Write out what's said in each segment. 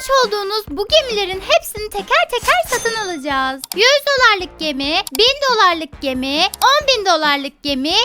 görmüş olduğunuz bu gemilerin hepsini teker teker satın alacağız. 100 dolarlık gemi, 1000 dolarlık gemi, 10 bin dolarlık gemi, 50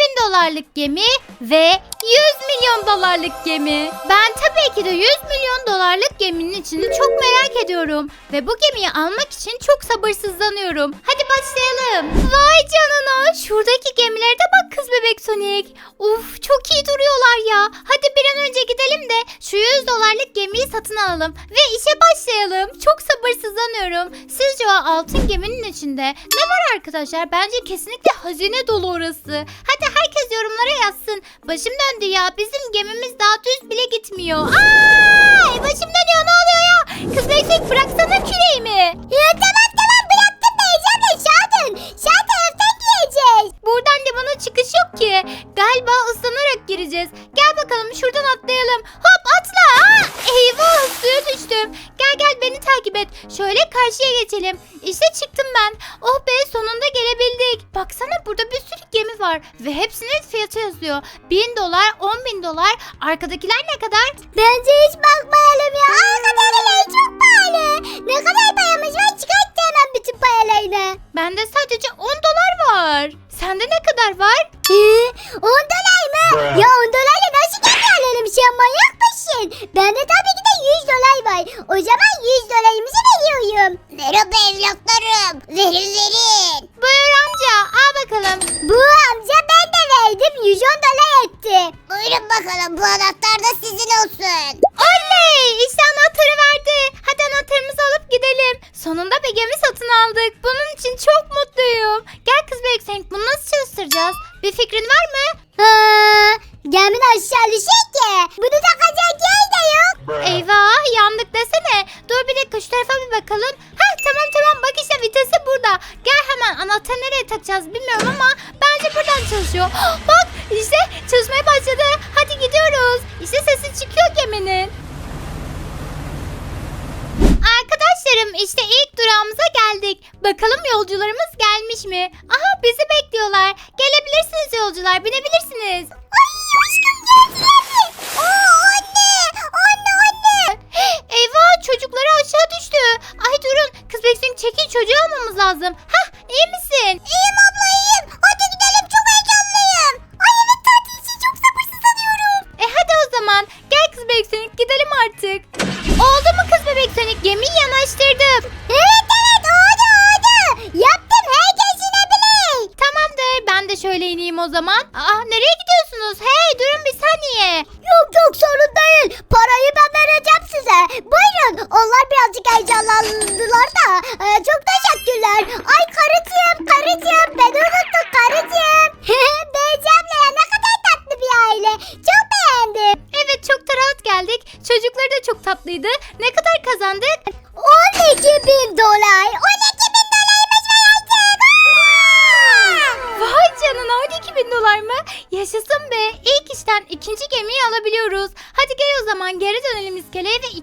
bin dolarlık gemi ve 100 milyon dolarlık gemi. Ben tabii ki de 100 milyon dolarlık geminin içini çok merak ediyorum. Ve bu gemiyi almak için çok sabırsızlanıyorum. Hadi başlayalım. Vay canına şuradaki gemilere de bak kız bebek Sonic. Uf çok iyi duruyorlar ya. Hadi bir an önce gidelim de şu 100 dolarlık gemiyi satın alalım. Ve işe başlayalım. Çok sabırsızlanıyorum. Sizce o altın geminin içinde ne var arkadaşlar? Bence kesinlikle hazine dolu orası. Hadi herkes yorumlara yazsın. Başım döndü ya. Bizim gemimiz daha düz bile gitmiyor. Ay başım dönüyor ne oluyor ya? Kız Beksik bıraksana küreğimi. Ya tamam tamam bıraktım da Şadın. Sağ taraftan gideceğiz. Buradan limana çıkış yok ki. Galiba ıslanarak gireceğiz. Gel bakalım şuradan atlayalım. Beni takip et. Şöyle karşıya geçelim. İşte çıktım ben. Oh be sonunda gelebildik. Baksana burada bir sürü gemi var. Ve hepsinin fiyatı yazıyor. 1000 dolar, 10 bin dolar. Arkadakiler ne kadar? Bence hiç bakmayalım ya. Arkadaşlar çok pahalı. Ne kadar payamız var çıkarttı hemen bütün paralarını. Bende sadece 10 dolar var. Sende ne kadar var? Ee, 10 dolar mı? Ya 10 dolarla nasıl gemi alalım sen manyak mısın? Bende tabii ki de 100 dolar var. O zaman 100 dolarımızı veriyorum. Merhaba evlatlarım. Verin verin. Buyur amca al bakalım. Bu amca ben de verdim 110 dolar etti. Buyurun bakalım bu anahtar da sizin olsun. Oley! İşte anahtarı verdi. Hadi anahtarımızı alıp gidelim. Sonunda bir gemi satın aldık. Bunun için çok mutluyum. Gel kız Büyük bunu nasıl çalıştıracağız? Bir fikrin var mı? Ha, geminin aşağı düşecek ki. Bunu takacak yer de yok.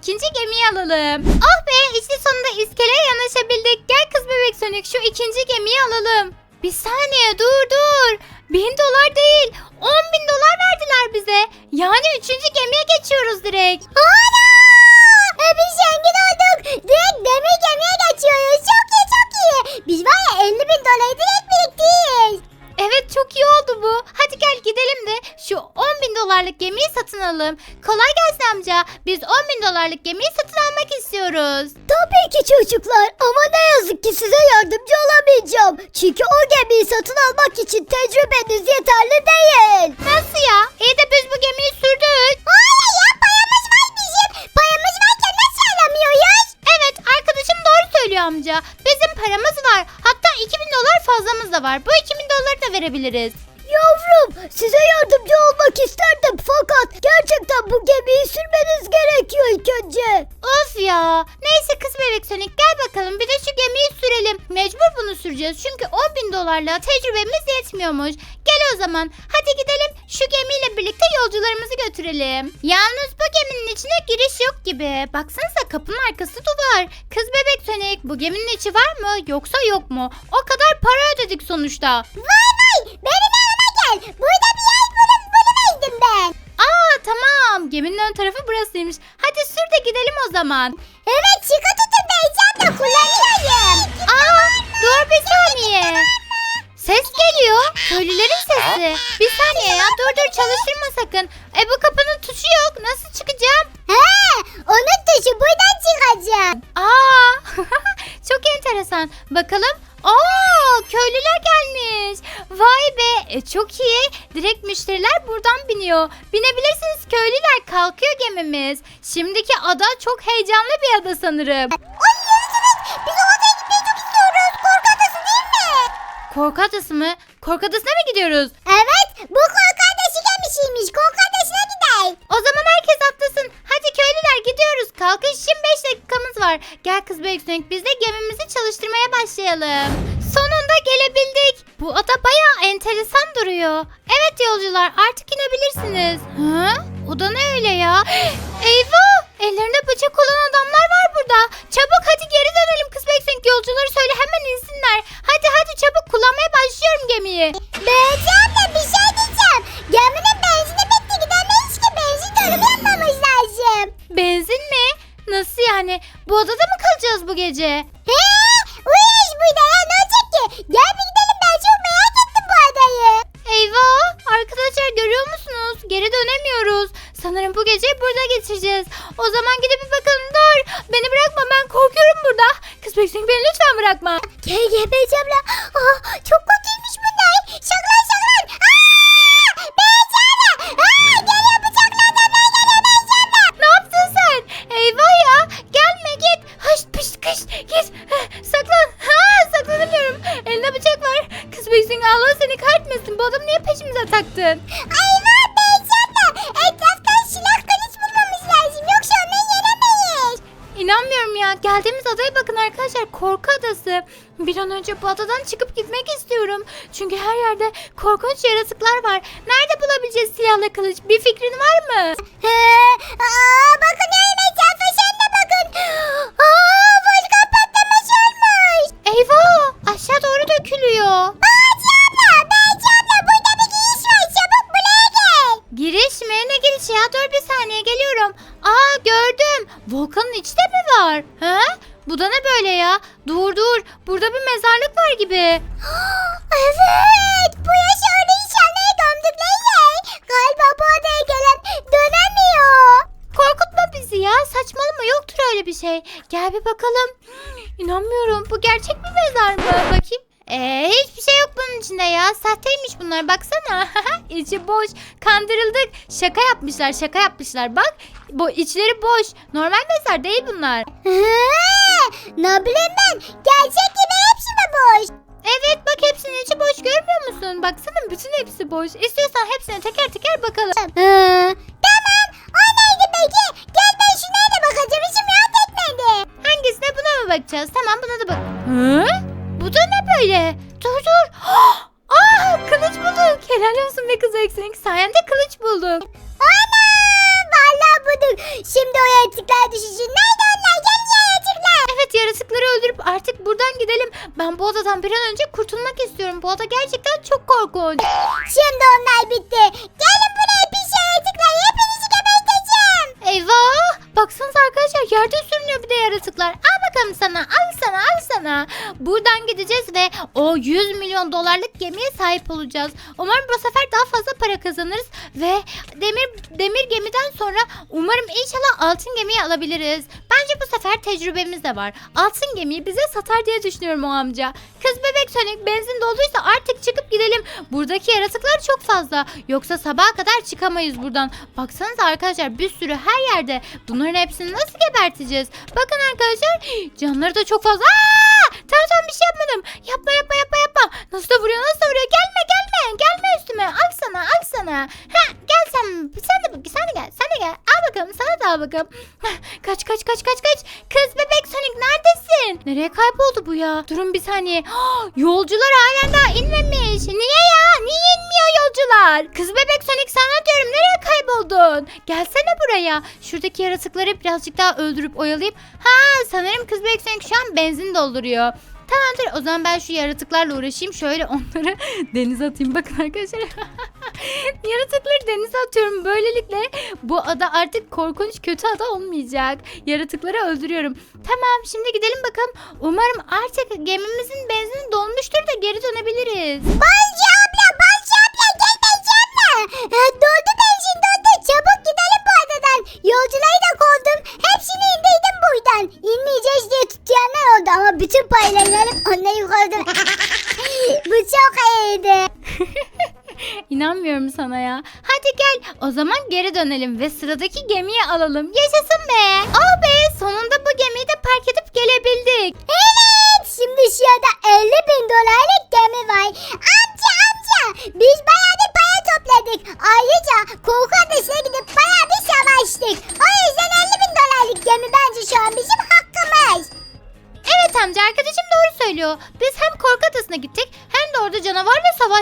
İkinci gemiyi alalım. Ah be işte sonunda iskeleye yanaşabildik. Gel kız bebek Sonic şu ikinci gemiyi alalım. Bir saniye dur dur. Bin dolar değil. 10 bin dolar verdiler bize. Yani üçüncü gemiye geçiyoruz direkt. Ana! Biz zengin olduk. Dolarlık gemiyi satın alalım. Kolay gelsin amca. Biz 10 bin dolarlık gemiyi satın almak istiyoruz. Tabii ki çocuklar ama ne yazık ki size yardımcı olamayacağım. Çünkü o gemiyi satın almak için tecrübeniz yeterli değil. Nasıl ya? İyi de biz bu gemiyi sürdük. Hayır ya payamız var bizim. Payamız varken nasıl alamıyoruz? Evet arkadaşım doğru söylüyor amca. Bizim paramız var. Hatta 2000 dolar fazlamız da var. Bu 2000 doları da verebiliriz. Yavrum size yardımcı olmak isterdim fakat gerçekten bu gemiyi sürmeniz gerekiyor ilk önce. Of ya. Neyse kız bebek Sonic gel bakalım bir de şu gemiyi sürelim. Mecbur bunu süreceğiz çünkü 10 bin dolarla tecrübemiz yetmiyormuş. Gel o zaman hadi gidelim şu gemiyle birlikte yolcularımızı götürelim. Yalnız bu geminin içine giriş yok gibi. Baksanıza kapının arkası duvar. Kız bebek Sonic bu geminin içi var mı yoksa yok mu? O kadar para ödedik sonuçta. Vay vay benim gel. Burada bir yer bulup buluverdim ben. Aa tamam. Geminin ön tarafı burasıymış. Hadi sür de gidelim o zaman. Evet sıkı tutun Beycan da kullanıyorum. Aa, dur bir saniye. Ses geliyor. Köylülerin sesi. Bir saniye ya. Dur dur çalıştırma sakın. E bu kapının tuşu yok. Nasıl çıkacağım? He, onun dışı buradan çıkacağım. Aa, çok enteresan. Bakalım. Aa, köylüler gelmiş. Vay be, e, çok iyi. Direkt müşteriler buradan biniyor. Binebilirsiniz köylüler. Kalkıyor gemimiz. Şimdiki ada çok heyecanlı bir ada sanırım. Ay yürüsünüz. Biz o odaya gitmeyi çok istiyoruz. Korku adası değil mi? Korku adası mı? Korku adasına mı gidiyoruz? Evet. Bu korku adası gemisiymiş. Korku adasına gidelim. O zaman herkes atlasın. Hadi köylüler gidiyoruz. Kalkış için 5 dakikamız var. Gel kız Büyüksönük biz de gemimizi çalıştırmaya başlayalım. Sonunda gelebildik. Bu ada bayağı enteresan duruyor. Evet yolcular artık inebilirsiniz. Hı? O da ne öyle ya? Eyvah! Ellerinde bıçak olan adamlar var burada. Çabuk hadi geri dönelim kız Büyüksönük. Yolcuları söyle hemen insinler. Hadi hadi çabuk kullanmaya başlıyorum gemiyi. Beycan önce bu adadan çıkıp gitmek istiyorum. Çünkü her yerde korkunç yaratıklar var. Nerede bulabileceğiz silahla kılıç? Yapmışlar şaka yapmışlar. Bak bu içleri boş. Normal mezar değil bunlar. Ne bileyim ben, gerçek gibi hepsi mi boş? Evet bak hepsinin içi boş görmüyor musun? Baksana bütün hepsi boş. İstiyorsan hepsine teker teker bakalım. He, tamam, o neydi peki? Gel ben şuna da bakacağım, içim rahat etmedi. Hangisine buna mı bakacağız? Tamam buna da bak. Hı? Bu da ne böyle? Dur dur. Aa kılıç bulduk. Helal olsun be kız eksenik. Sayende kılıç bulduk. Ana, vallahi bulduk. Şimdi o yaratıklar düşüşün. Nerede onlar? Gelin yaratıklar. Evet yaratıkları öldürüp artık buradan gidelim. Ben bu odadan bir an önce kurtulmak istiyorum. Bu oda gerçekten çok korkunç. Şimdi onlar bitti. Gelin Baksanıza arkadaşlar yerde sürünüyor bir de yaratıklar. Al bakalım sana, al sana, al sana. Buradan gideceğiz ve o 100 milyon dolarlık gemiye sahip olacağız. Umarım bu sefer daha fazla para kazanırız ve demir demir gemiden sonra umarım inşallah altın gemiyi alabiliriz. Bence bu sefer tecrübemiz de var. Altın gemiyi bize satar diye düşünüyorum o amca. Kız bebek Sonic benzin dolduysa artık çıkıp gidelim. Buradaki yaratıklar çok fazla. Yoksa sabaha kadar çıkamayız buradan. Baksanıza arkadaşlar bir sürü her yerde. Bunların hepsini nasıl geberteceğiz? Bakın arkadaşlar canları da çok fazla. Aa! Tamam tamam bir şey yapmadım. Yapma yapma yapma yapma. Nasıl da vuruyor nasıl da vuruyor. Gelme gelme. Gelme üstüme. Al sana al sana. Ha, gel sen. Sen de, sen de gel. Sen de gel. Al bakalım sana da al bakalım. Kaç kaç kaç kaç kaç. Kız bebek Sonic neredesin? Nereye kayboldu bu ya? Durun bir saniye. Yolcular halen daha inmemiş. Niye ya? Niye inmiyor yolcular? Kız bebek Sonic sana diyorum nereye kayboldun? Gelsene buraya. Şuradaki yaratıkları birazcık daha öldürüp oyalayıp. Ha sanırım kız bebek Sonic şu an benzin dolduruyor. Tamamdır o zaman ben şu yaratıklarla uğraşayım. Şöyle onları denize atayım. Bakın arkadaşlar. Yaratıkları denize atıyorum. Böylelikle bu ada artık korkunç kötü ada olmayacak. Yaratıkları öldürüyorum. Tamam şimdi gidelim bakalım. Umarım artık gemimizin benzini dolmuştur da geri dönebiliriz. Balcı abla, Balcı abla gel abla. Ha, doldu benzin doldu. Çabuk gidelim adadan. Yolcuları da kovdum. Hepsini indirdim buradan. İnmeyeceğiz diye tutuyanlar oldu ama bütün paraları alıp onları kovdum. bu çok iyiydi. İnanmıyorum sana ya. Hadi gel o zaman geri dönelim ve sıradaki gemiyi alalım. Yaşasın be. Oh be sonunda bu gemiyi de park edip gelebildik. Evet şimdi şu anda 50 bin dolarlık gemi var. Amca amca biz bayağı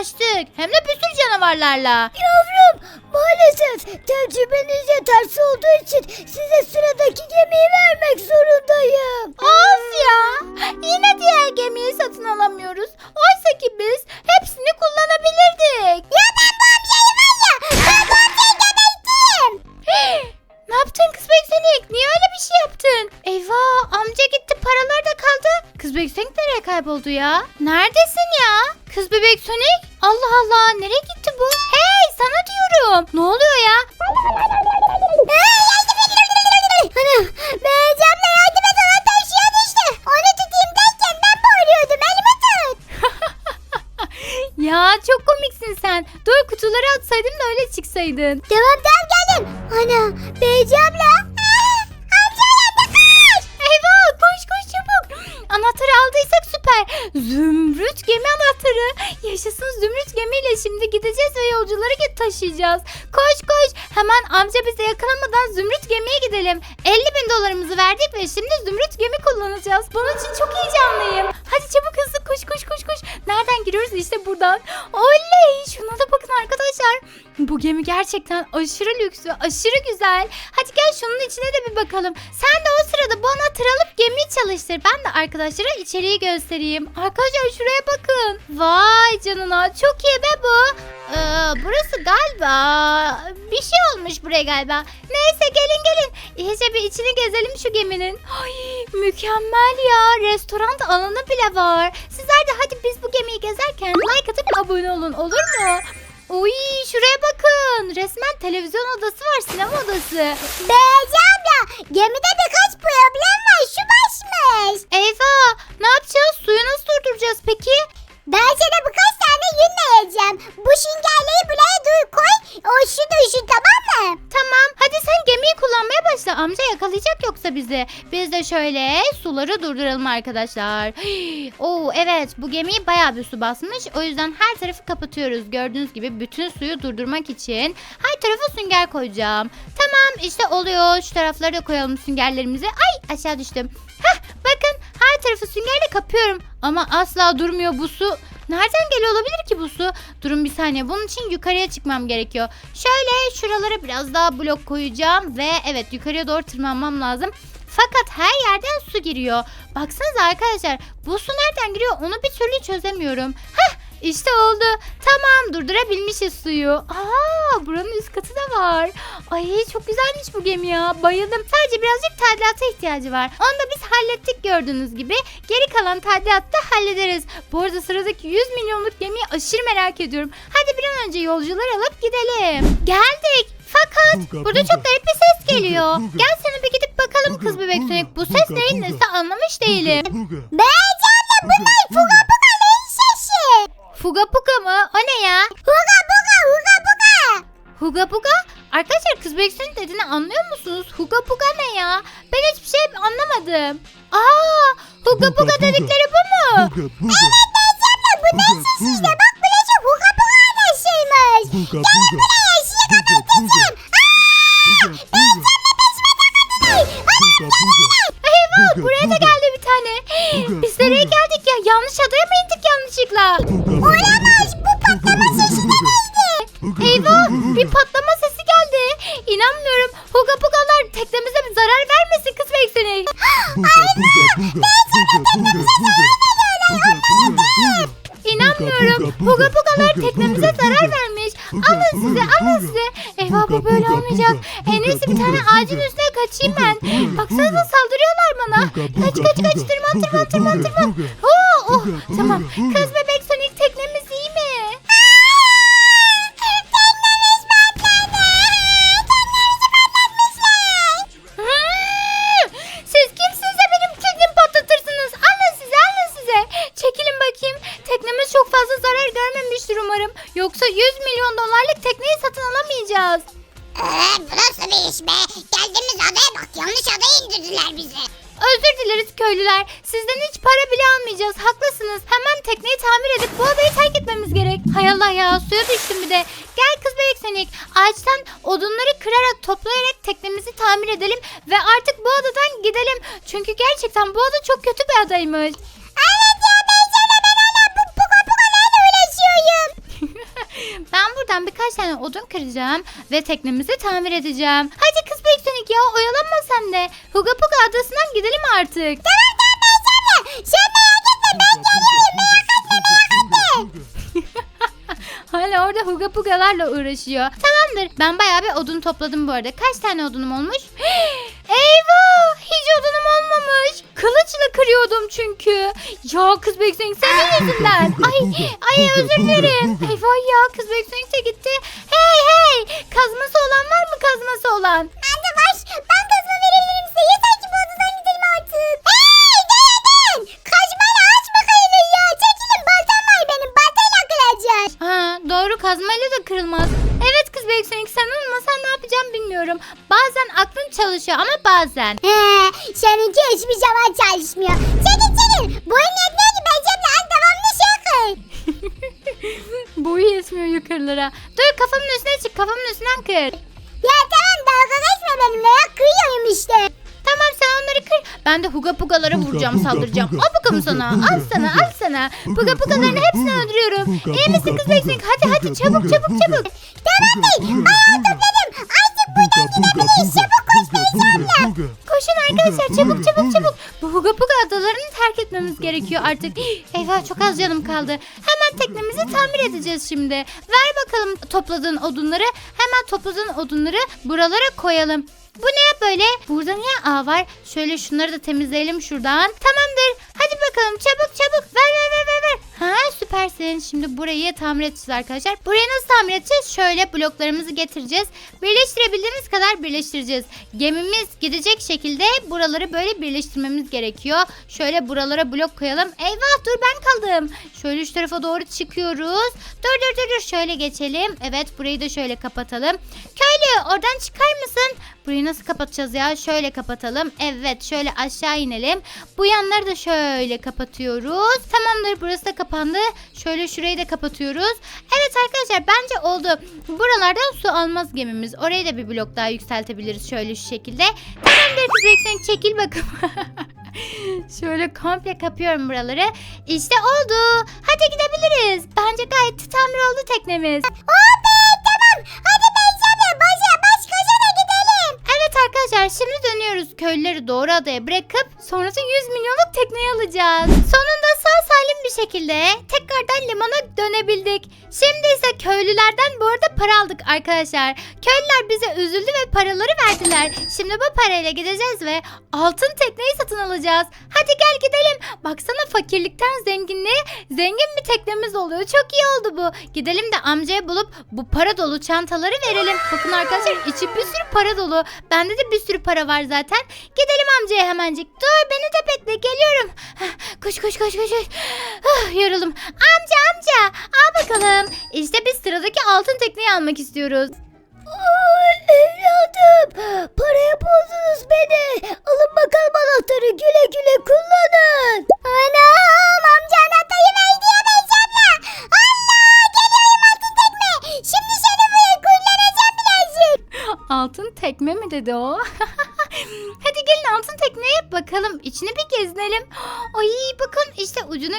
savaştık. Hem de bir sürü canavarlarla. Yavrum maalesef tecrübeniz yetersiz olduğu için size sıradaki gemiyi vermek zorundayım. Of ya. Yine diğer gemiyi satın alamıyoruz. Oysa ki biz hepsini kullanabilirdik. Ya ben bu amcayı var ya ben bu amcayı geberttim. ne yaptın kız beksenik? Niye öyle bir şey yaptın? Eyvah amca gitti paralar Kız beksenik nereye kayboldu ya? Neredesin ya? Kız bebek Sonic? Allah Allah nereye gitti bu? Hey sana diyorum. Ne oluyor ya? Ana Beycan'la yardım et ona taşıyor düştü. Onu tutayım derken ben boğuluyordum elimi tut. ya çok komiksin sen. Dur kutuları atsaydın da öyle çıksaydın. Tamam tamam geldim. Ana Beycan'la. Amcalar Anahtarı aldıysak süper. Zümrüt gemi anahtarı. Yaşasın zümrüt gemiyle şimdi gideceğiz ve yolcuları git taşıyacağız. Koş koş. Hemen amca bizi yakalamadan zümrüt gemiye gidelim. 50 bin dolarımızı verdik ve şimdi zümrüt gemi kullanacağız. Bunun için çok heyecanlıyım. Hadi çabuk hızlı koş koş koş koş. Nereden giriyoruz işte buradan. Oley şuna da bakın arkadaşlar. Bu gemi gerçekten aşırı lüks ve aşırı güzel. Hadi gel şunun içine de bir bakalım. Sen de o sırada bu anahtarı gemiyi çalıştır. Ben de arkadaşlara içeriği göstereyim. Arkadaşlar şuraya bakın. Vay canına çok iyi be bu. Ee, burası galiba bir şey olmuş buraya galiba. Neyse gelin gelin. İyice bir içini gezelim şu geminin. Ay mükemmel ya. Restoran alanı bile var. Sizler de hadi biz bu gemiyi gezerken like atıp abone olun olur mu? Uy şuraya bakın. Resmen televizyon odası var, sinema odası. Beycan'la gemide birkaç problem var şu başmış. Eyvah! Ne yapacağız? Suyu nasıl durduracağız peki? Ben sana birkaç tane yün vereceğim. Bu şingerleri buraya dur koy. O şu dursun tamam mı? Tamam. Hadi sen gemiyi kullanmaya başla. Amca yakalayacak yoksa bizi. Biz de şöyle suları durduralım arkadaşlar. Oo evet bu gemiyi bayağı bir su basmış. O yüzden her tarafı kapatıyoruz. Gördüğünüz gibi bütün suyu durdurmak için her tarafa sünger koyacağım. Tamam işte oluyor. Şu tarafları da koyalım süngerlerimizi. Ay aşağı düştüm. Her tarafı süngerle kapıyorum. Ama asla durmuyor bu su. Nereden geliyor olabilir ki bu su? Durun bir saniye. Bunun için yukarıya çıkmam gerekiyor. Şöyle şuralara biraz daha blok koyacağım ve evet yukarıya doğru tırmanmam lazım. Fakat her yerden su giriyor. Baksanıza arkadaşlar bu su nereden giriyor onu bir türlü çözemiyorum. Heh işte oldu. Tamam durdurabilmişiz suyu. Aa buranın üst katı da var. Ay çok güzelmiş bu gemi ya. Bayıldım. Sadece birazcık tadilata ihtiyacı var. Onu da biz hallettik gördüğünüz gibi. Geri kalan tadilatı da hallederiz. Bu arada sıradaki 100 milyonluk gemiyi aşırı merak ediyorum. Hadi bir an önce yolcular alıp gidelim. Geldik. Fakat Buga, burada buga. çok garip bir ses geliyor. Buga, buga. Gel sana bir gidip bakalım Buga, kız bebek Sonic. Bu ses buga, neyin nesi anlamış değilim. Buga, Beycan'la bunlar fuga? Fuga puga mı? O ne ya? Huga buga huga buga. Huga buga? Arkadaşlar kız Beksin'in dediğini anlıyor musunuz? Huga buga ne ya? Ben hiçbir şey anlamadım. Aa, huga Buga, buga buga. dedikleri bu mu? buga, buga, Beycan'la bu ne buga, sesi işte buga, bak burası huga buga anasıymış. buga, buga, Eşiğe buga, buga, buga, buga, buga, buga. Eyvah Buga, buraya da buga. geldi bir tane. Buga, Biz nereye buga. geldik ya? Yanlış adaya mı indik yanlışlıkla. Olamaz bu patlama sesi de neydi? Eyvah bir patlama sesi geldi. İnanmıyorum. Huga pugalar teknemize bir zarar vermesin kız ve ekseni. İnanmıyorum. Huga pugalar teknemize zarar vermiş. Alın size alın size. Eyvah bu böyle olmayacak. En iyisi bir tane ağacın üstüne kaçayım ben. Baksanıza saldırıyorlar bana. Kaç kaç kaç tırman tırman tırman tırman. Köylüler. Sizden hiç para bile almayacağız. Haklısınız. Hemen tekneyi tamir edip bu adayı terk etmemiz gerek. Hay Allah ya suya düştüm bir de. Gel kız bebek Sonic. Ağaçtan odunları kırarak toplayarak teknemizi tamir edelim. Ve artık bu adadan gidelim. Çünkü gerçekten bu ada çok kötü bir adaymış. Evet ya ben sana ben hala bu puka puka nerede uğraşıyorum. ben buradan birkaç tane odun kıracağım ve teknemizi tamir edeceğim. Hadi kız ya oyalanma sen de. Huga Puga adasından gidelim artık. Tamam tamam ben sana. Sen merak etme ben geliyorum merak etme merak etme. Hala orada huga pugalarla uğraşıyor. Tamamdır. Ben bayağı bir odun topladım bu arada. Kaç tane odunum olmuş? Eyvah! Hiç odunum olmamış. Kılıçla kırıyordum çünkü. Ya kız beksenik senin yüzünden. Ay, ay özür dilerim. Eyvah ya kız beksenik de gitti. Hey hey! Kazması olan var mı kazması olan? Ben kazma verebilirim size. Yeter ki bu odadan gidelim artık. Hey dayan Kaçmayla aç kayılır ya? Çekilin baltam var benim. Baltayla kıracağız. Ha, doğru kazmayla da kırılmaz. Evet kız beksenik sen olmasan ne yapacağım bilmiyorum. Bazen aklın çalışıyor ama bazen. He, seninki hiçbir zaman çalışmıyor. Çekil çekil. Boyun yetmiyor ki Beycan'la an devamlı şey kır. Boyu yetmiyor yukarılara. Dur kafamın üstüne çık kafamın üstünden kır. Benimle ya. Kıyıyorum işte. Tamam sen onları kır. Ben de huga pugalara vuracağım saldıracağım. Al bakalım sana. Al sana al sana. Puga pugaların hepsini öldürüyorum. İyi misin kız beksin? Hadi hadi çabuk çabuk çabuk. Tamam bey. Ayağı topladım. Artık buradan gidebiliriz. Çabuk koş Beycan'la. Koşun arkadaşlar çabuk çabuk çabuk. Etmemiz gerekiyor artık. Eyvah çok az canım kaldı. Hemen teknemizi tamir edeceğiz şimdi. Ver bakalım topladığın odunları. Hemen topladığın odunları buralara koyalım. Bu ne böyle? Burada niye ağ var? Şöyle şunları da temizleyelim şuradan. Tamamdır. Hadi bakalım çabuk çabuk. Ver ver ver ver. Ha süpersin. Şimdi burayı tamir edeceğiz arkadaşlar. Burayı nasıl tamir edeceğiz? Şöyle bloklarımızı getireceğiz. Birleştirebildiğimiz kadar birleştireceğiz. Gemimiz gidecek şekilde buraları böyle birleştirmemiz gerekiyor. Şöyle buralara blok koyalım. Eyvah dur ben kaldım. Şöyle şu tarafa doğru çıkıyoruz. Dur dur dur dur şöyle geçelim. Evet burayı da şöyle kapatalım. Köylü oradan çıkar mısın? Burayı nasıl kapatacağız ya? Şöyle kapatalım. Evet şöyle aşağı inelim. Bu yanları da şöyle kapatıyoruz. Tamamdır burası da kapandı. Şöyle şurayı da kapatıyoruz. Evet arkadaşlar bence oldu. Buralardan su almaz gemimiz. Orayı da bir blok daha yükseltebiliriz şöyle şu şekilde. Tamamdır kız çekil bakalım. Şöyle komple kapıyorum buraları. İşte oldu. Hadi gidebiliriz. Bence gayet tamir oldu teknemiz. Oh be tamam. Hadi Beycan'la başa baş koşa da gidelim. Evet arkadaşlar şimdi dönüyoruz. Köylüleri doğru adaya bırakıp sonrası 100 milyonluk tekneyi alacağız. Şekilde tekrardan limana dönebildik. Şimdi ise köylülerden bu arada para aldık arkadaşlar. Köylüler bize üzüldü ve paraları verdiler. Şimdi bu parayla gideceğiz ve altın tekneyi satın alacağız. Hadi gel gidelim. Baksana fakirlikten zenginliğe zengin bir teknemiz oluyor. Çok iyi oldu bu. Gidelim de amcaya bulup bu para dolu çantaları verelim. Bakın arkadaşlar içi bir sürü para dolu. Bende de bir sürü para var zaten. Gidelim amcaya hemencik. Dur beni de bekle geliyorum. Koş koş koş koş. koş. Yoruldum. Amca amca al bakalım. İşte biz sıradaki altın tekneyi almak istiyoruz. Evladım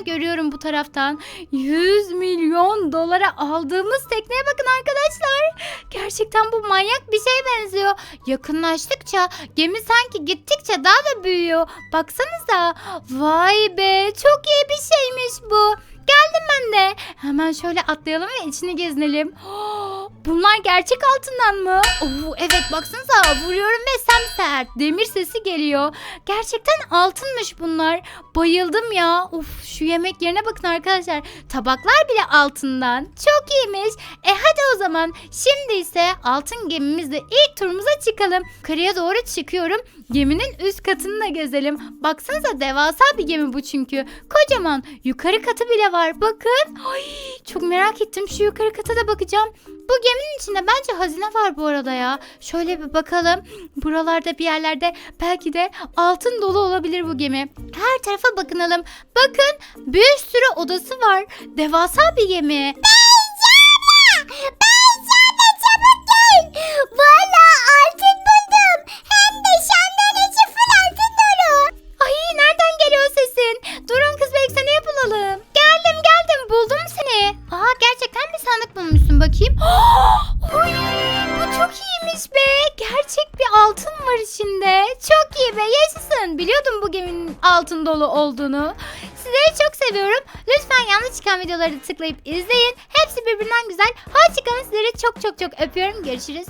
görüyorum bu taraftan. 100 milyon dolara aldığımız tekneye bakın arkadaşlar. Gerçekten bu manyak bir şeye benziyor. Yakınlaştıkça gemi sanki gittikçe daha da büyüyor. Baksanıza. Vay be çok iyi bir şeymiş bu. geldim ben de. Hemen şöyle atlayalım ve içini gezinelim. Bunlar gerçek altından mı? Oo, evet baksanıza vuruyorum ve semsert. Demir sesi geliyor. Gerçekten altınmış bunlar. Bayıldım ya. Uf şu yemek yerine bakın arkadaşlar. Tabaklar bile altından. Çok iyiymiş. E hadi o zaman. Şimdi ise altın gemimizle ilk turumuza çıkalım. Karaya doğru çıkıyorum. Geminin üst katını da gezelim. Baksanıza devasa bir gemi bu çünkü. Kocaman. Yukarı katı bile var. Bakın. Ay çok merak ettim. Şu yukarı kata da bakacağım. Bu geminin içinde bence hazine var bu arada ya. Şöyle bir bakalım. Buralarda bir yerlerde belki de altın dolu olabilir bu gemi. Her tarafa bakınalım. Bakın bir sürü odası var. Devasa bir gemi. Beyzade altın dolu olduğunu. Sizleri çok seviyorum. Lütfen yanlış çıkan videoları tıklayıp izleyin. Hepsi birbirinden güzel. Hoşçakalın sizleri çok çok çok öpüyorum. Görüşürüz.